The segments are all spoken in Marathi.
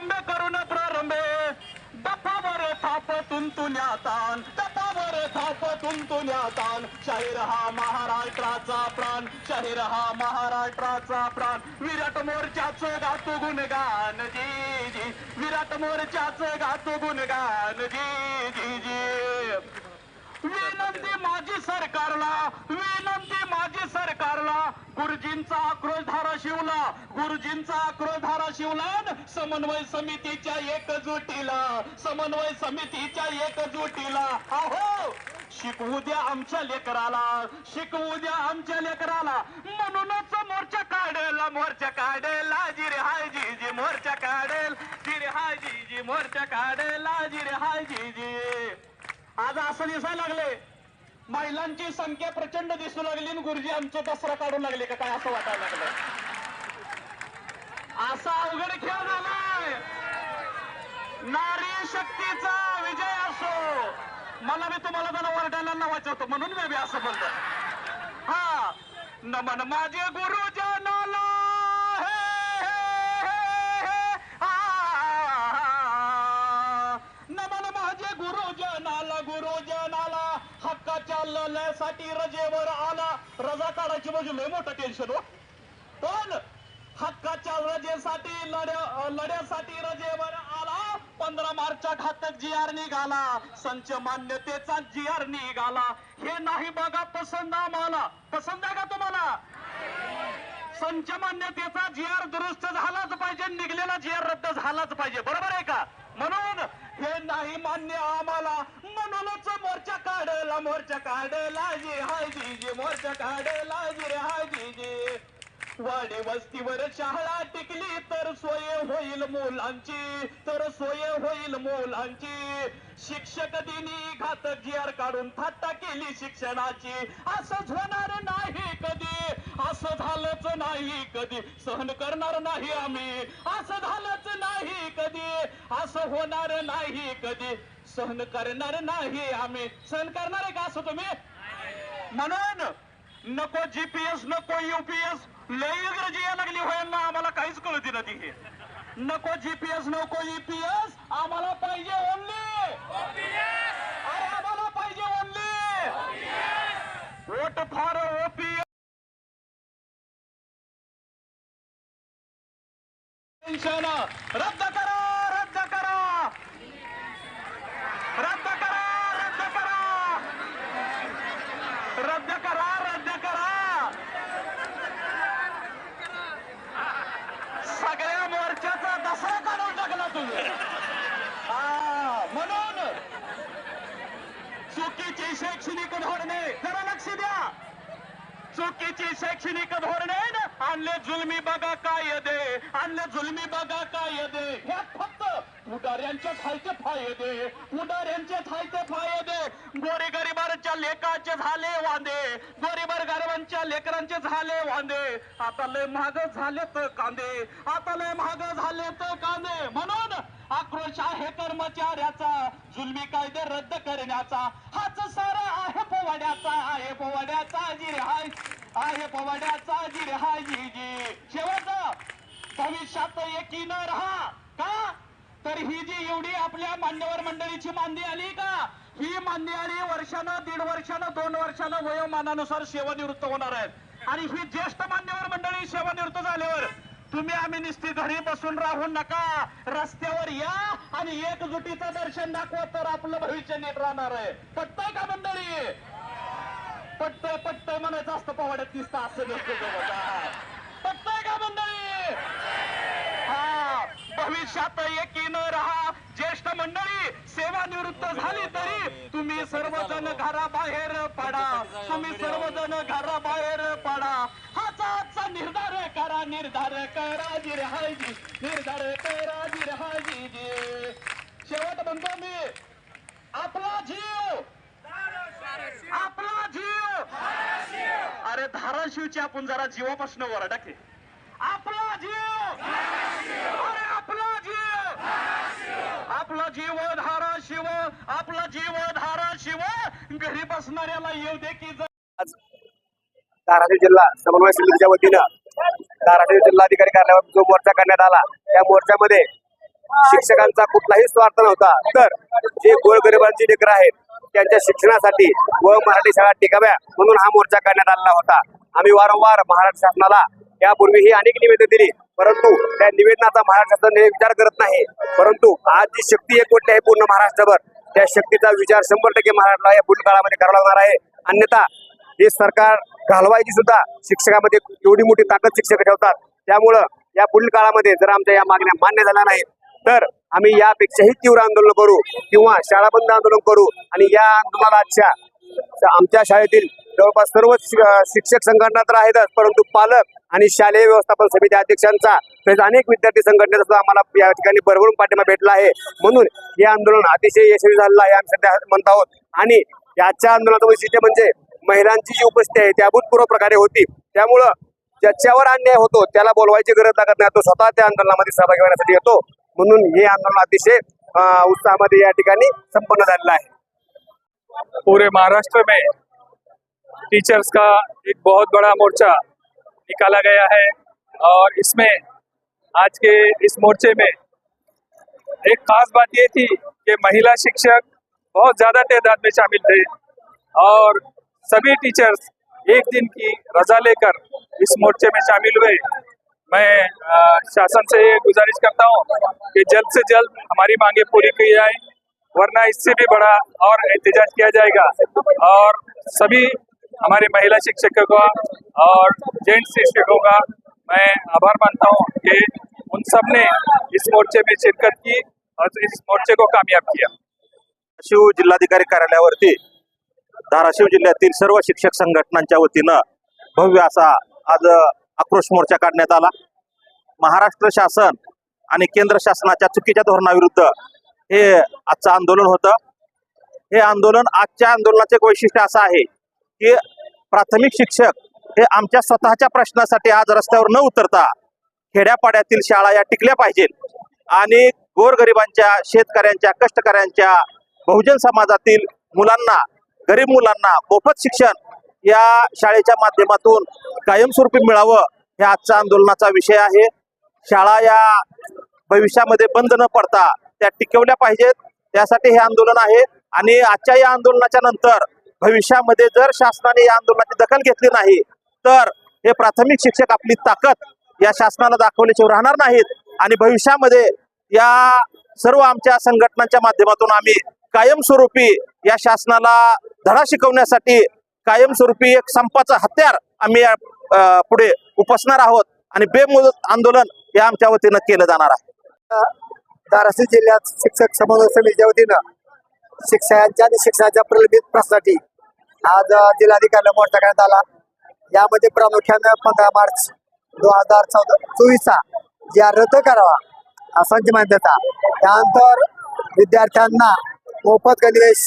प्रारंभ करून प्रारंभे. दफावर थाप तुंतुन्यातान दफावर थाप तुंतुन्यातान शहीर हा महाराष्ट्राचा प्राण. शहीर हा महाराष्ट्राचा प्राण. विराट मोर्चाच गातो गुणगान. जी जी. विराट मोर्चाच गातो गुणगान. जी जी जी. विनंती माझी सरकारला विनंती माझी सरकारला. गुरुजींचा आक्रोश धारा शिवला. गुरुजींचा आक्रोश धारा शिवला समन्वय समितीच्या एकजुटीला. समन्वय समितीच्या एकजुटीला. अहो शिकवू द्या आमच्या लेकराला. शिकवू द्या आमच्या लेकराला. म्हणूनच मोर्चा काढेल मोर्चा काढेल. जिरे हाय जी जी मोर्चा काढेल. जिरे हाय जी जी मोर्चा काढेल. जिरे हाय जी जी आज असं दिसायला लागले. महिलांची संख्या प्रचंड दिसू लागली गुरुजी आमचं दसरा काढू लागले का काय असं वाटायला लागलं असा अवघड खेळ झालाय. नारी शक्तीचा विजय असो. मला मी तुम्हाला जरा वरडायला लावायचं होतं म्हणून मी असं बोलतो हा नमन माझे गुरुजन लढ्यासाठी रजेवर आला. रजा काढायची म्हणजे लय मोठं टेन्शन हो. पण हक्काच्या रजेसाठी लढ्या लढ्यासाठी रजेवर आला. पंधरा मार्चच्या घातक जी आर निघाला. संच मान्यतेचा जी आर निघाला. हे नाही बघा पसंद आम्हाला. पसंद आहे का तुम्हाला? संच मान्यतेचा जी आर दुरुस्त झालाच पाहिजे निघलेला जी आर रद्द झालाच पाहिजे. बरोबर आहे का? म्हणून हे नाही मान्य आम्हाला. म्हणूनच मोर्चा काढला मोर्चा काढला जी हाय जी मोर्चा काढला जी रे हाय जी वाडी वस्तीवर शाळा टिकली तर सोय होईल मुलांची तर सोय होईल मुलांची. शिक्षक दिनी घातक जी आर काढून थाट्टा केली शिक्षणाची. असंच होणार झालंच नाही कधी सहन करणार नाही आम्ही. असं झालंच नाही कधी असं होणार नाही कधी. सहन करणार नाही आम्ही. सहन करणार आहे का असं तुम्ही? म्हणून नको जीपीएस नको युपीएस लय इंग्रजी यायला लागली होय ना आम्हाला काहीच कळती ना ती हे. नको जीपीएस नको युपीएस आम्हाला पाहिजे ओनली अरे आम्हाला पाहिजे only vote for OPS pension रद्द करा रद्द करा. रद्द करा रद्द करा. रद्द करा रद्द करा. सगळ्या मोर्चाचा दसरा काढून टाकला तुम्ही. हा, म्हणून चुकीची शैक्षणिक धोरणे जरा लक्ष द्या. चुकीची शैक्षणिक धोरणे न आणले जुलमी बघा काय दे आणले जुलमी बघा काय दे हे फक्त उडाऱ्यांच्या खायचे फायदे पुढाऱ्यांचे खायचे फायदे गोरी गरिबांच्या लेकाचे झाले वांदे. गोरीबार गरिबांच्या लेकरांचे झाले वांदे. आता लय महाग झाले तर कांदे. आता लय महाग झाले तर कांदे. म्हणून आक्रोश आहे कर्मचाऱ्याचा. जुलमी कायदे रद्द करण्याचा. हाच सारा आहे पोवाड्याचा. आहे पोवाड्याचा जी हाय. आहे पोवाड्याचा जी हाय जी जी शेवटचं. भविष्यात एकीनं राहा का? तर ही जी एवढी आपल्या मान्यवर मंडळीची मांदी आली का? ही मान्य आली वर्षानं दीड वर्षानं दोन वर्षानं वयोमानानुसार सेवानिवृत्त होणार आहेत. आणि ही ज्येष्ठ मान्यवर मंडळी सेवानिवृत्त झाल्यावर तुम्ही आम्ही निस्ती घरी बसून राहू नका. रस्त्यावर या आणि एकजुटीचं दर्शन दाखवा तर आपलं भविष्य नीट राहणार आहे. पटतंय का मंडळी? पटतंय पटतंय म्हणायचं असतं पवाड्यात दिसतं असं नसतं पटतंय का मंडळी? हा भविष्यात एकीनं राहा. ज्येष्ठ मंडळी सेवानिवृत्त झाली तरी तुम्ही सर्वजण घराबाहेर पडा. तुम्ही सर्वजण घराबाहेर पडा. हाचा आजचा निर्धार करा निर्धार कराजी रे हाजी निर्धार कराजी रे हाजी जे शेवट म्हणतो मी आपला जीव! आपला जीव! अरे धाराशिवची आपण जरा जीवापासून वर टाके आपला जीव! अरे आपला जीव! आपला जीव धारा शिव आपला जीव धारा शिव घरी बसणाऱ्याला येऊ दे की जर आज धाराशिव जिल्हा समन्वय समितीच्या वतीनं धाराशिव जिल्हाधिकारी कार्यालयावर जो मोर्चा करण्यात आला त्या मोर्चामध्ये शिक्षकांचा कुठलाही स्वार्थ नव्हता. तर जे गोरगरिबांची लेकरं आहेत त्यांच्या शिक्षणासाठी व मराठी शाळा टिकाव्या म्हणून हा मोर्चा करण्यात आलेला होता. आम्ही वारंवार महाराष्ट्र शासनाला यापूर्वीही अनेक निवेदन दिली परंतु त्या निवेदनाचा महाराष्ट्र शासन हे विचार करत नाही. परंतु आज जी शक्ती एकवटली आहे पूर्ण महाराष्ट्रभर त्या शक्तीचा विचार शंभर टक्के महाराष्ट्राला या पुढील काळामध्ये करावा लागणार आहे. अन्यथा हे सरकार घालवायची सुद्धा शिक्षकामध्ये एवढी मोठी ताकद शिक्षक ठेवतात. त्यामुळं या पुढील काळामध्ये जर आमच्या या मागण्या मान्य झाल्या नाहीत तर आम्ही यापेक्षाही तीव्र आंदोलन करू किंवा शाळा बंद आंदोलन करू आणि या आंदोलनाच्या आमच्या शाळेतील जवळपास सर्व शि- शिक्षक संघटना तर आहेतच परंतु पालक आणि शालेय व्यवस्थापन समिती अध्यक्षांचा तसेच अनेक विद्यार्थी संघटनेचा सुद्धा आम्हाला या ठिकाणी भरभरून पाठिंबा भेटला आहे. म्हणून हे आंदोलन अतिशय यशस्वी झालेलं आहे आम्ही सध्या म्हणत आहोत. आणि याच्या आंदोलनाचं वैशिष्ट्य म्हणजे महिलांची जी उपस्थिती आहे ती अभूतपूर्व प्रकारे होती. त्यामुळं ज्याच्यावर अन्याय होतो त्याला बोलवायची गरज लागत नाही. तो स्वतः त्या आंदोलनामध्ये सहभागी होण्यासाठी येतो. म्हणून हे आंदोलन अतिशय उत्साहामध्ये या ठिकाणी संपन्न झालेलं आहे. पूरे महाराष्ट्र में टीचर्स का एक बहुत बड़ा मोर्चा निकाला गया है और इसमें आज के इस मोर्चे में एक खास बात ये थी कि महिला शिक्षक बहुत ज़्यादा तादाद में शामिल थे और सभी टीचर्स एक दिन की रजा लेकर इस मोर्चे में शामिल हुए। मैं शासन से गुजारिश करता हूँ कि जल्द से जल्द हमारी मांगे पूरी की जाए, वरना इससे भी बड़ा और एहतजाज किया जाएगा। और सभी हमारे महिला शिक्षकों का और जेंट्स शिक्षकों का मैं आभार मानता हूँ कि उन सबने इस मोर्चे में शिरकत की और इस मोर्चे को कामयाब किया। जिल्हाधिकारी कार्यालयावरती धाराशिव जिल्ह्यातील सर्व शिक्षक संघटनांच्या वतीनं भव्य असा आज आक्रोश मोर्चा काढण्यात आला. महाराष्ट्र शासन आणि केंद्र शासनाच्या चुकीच्या धोरणाविरुद्ध हे आजचं आंदोलन होतं. हे आंदोलन आजच्या आंदोलनाचे एक वैशिष्ट्य असं आहे की प्राथमिक शिक्षक हे आमच्या स्वतःच्या प्रश्नासाठी आज रस्त्यावर न उतरता खेड्यापाड्यातील शाळा या टिकल्या पाहिजेत आणि गोरगरिबांच्या शेतकऱ्यांच्या कष्टकऱ्यांच्या बहुजन समाजातील मुलांना गरीब मुलांना मोफत शिक्षण या शाळेच्या माध्यमातून कायमस्वरूपी मिळावं हे आजच्या आंदोलनाचा विषय आहे. शाळा या भविष्यामध्ये बंद न पडता त्या टिकवल्या पाहिजेत. त्यासाठी हे आंदोलन आहे आणि आजच्या या आंदोलनाच्या नंतर भविष्यामध्ये जर शासनाने या आंदोलनाची दखल घेतली नाही तर हे प्राथमिक शिक्षक आपली ताकद या शासनाला दाखवल्याशिवाय राहणार नाहीत. आणि भविष्यामध्ये या सर्व आमच्या संघटनांच्या माध्यमातून आम्ही कायमस्वरूपी या शासनाला धडा शिकवण्यासाठी कायमस्वरूपी एक संपाचं हत्यार आम्ही या, अं, पुढे उपसणार आहोत आणि बेमुदत आंदोलन हे आमच्या वतीनं केलं जाणार आहे. धाराशिव जिल्ह्यात शिक्षक समन्वय समितीच्या वतीनं शिक्षकांच्या आणि शिक्षणाच्या प्रलंबित प्रश्नासाठी आज जिल्हाधिकाऱ्यांना जिल्हाधिकाऱ्याला मोर्चा करण्यात आला. यामध्ये प्रामुख्यानं पंधरा मार्च दोन हजार चौदा चोवीसचा या रद्द करावा असांची मान्यता. त्यानंतर विद्यार्थ्यांना मोफत गणवेश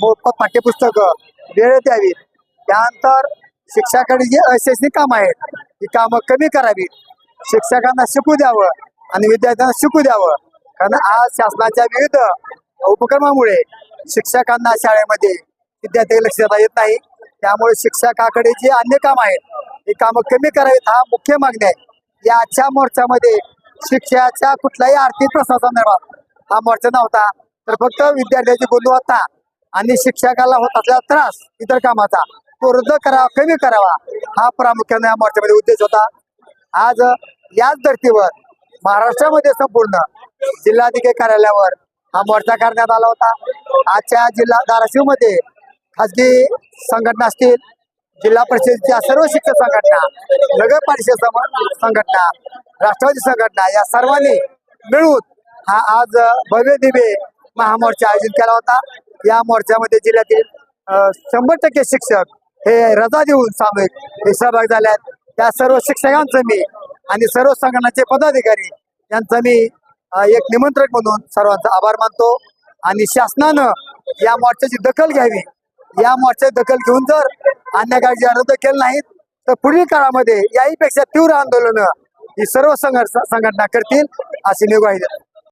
मोफत पाठ्यपुस्तकं वेळ द्यावीत त्यानंतर शिक्षकाकडे जी अशैक्षणिक कामं आहेत ती कामं कमी करावीत शिक्षकांना शिकू द्यावं आणि विद्यार्थ्यांना शिकू द्यावं. कारण आज शासनाच्या विविध उपक्रमामुळे शिक्षकांना शाळेमध्ये विद्यार्थी लक्ष देता येत नाही. त्यामुळे शिक्षकाकडे जे अन्य काम आहेत ही कामं कमी करावीत हा मुख्य मागणी आहे. या आजच्या मोर्चामध्ये शिक्षणाच्या कुठल्याही आर्थिक प्रश्नासंदर्भात हा मोर्चा नव्हता. तर फक्त विद्यार्थ्याची गुणवत्ता आणि शिक्षकाला होत असलेला त्रास इतर कामाचा तो रद्द करावा कमी करावा हा प्रामुख्याने या मोर्चामध्ये उद्देश होता. आज याच धर्तीवर महाराष्ट्रामध्ये संपूर्ण जिल्हाधिकारी कार्यालयावर हा मोर्चा करण्यात आला होता. आजच्या जिल्हा धाराशिवमध्ये खाजगी संघटना असतील जिल्हा परिषदेच्या सर्व शिक्षक संघटना नगर परिषद सम- संघटना राष्ट्रवादी संघटना या सर्वांनी मिळून हा आज भव्य दिवे महामोर्चा आयोजित केला होता. या मोर्चामध्ये जिल्ह्यातील शंभर टक्के शिक्षक हे रजा देऊन सामूहिक हे सहभाग झाले आहेत. त्या सर्व शिक्षकांचं मी आणि सर्व संघटनाचे पदाधिकारी यांचं मी एक निमंत्रक म्हणून सर्वांचा आभार मानतो. आणि शासनानं या मोर्चाची दखल घ्यावी. या मोर्चाची दखल घेऊन जर अन्य काळजी रद्द केलं नाहीत तर पुढील काळामध्ये याहीपेक्षा तीव्र आंदोलन ही सर्व संघ संघटना करतील अशी मी देतात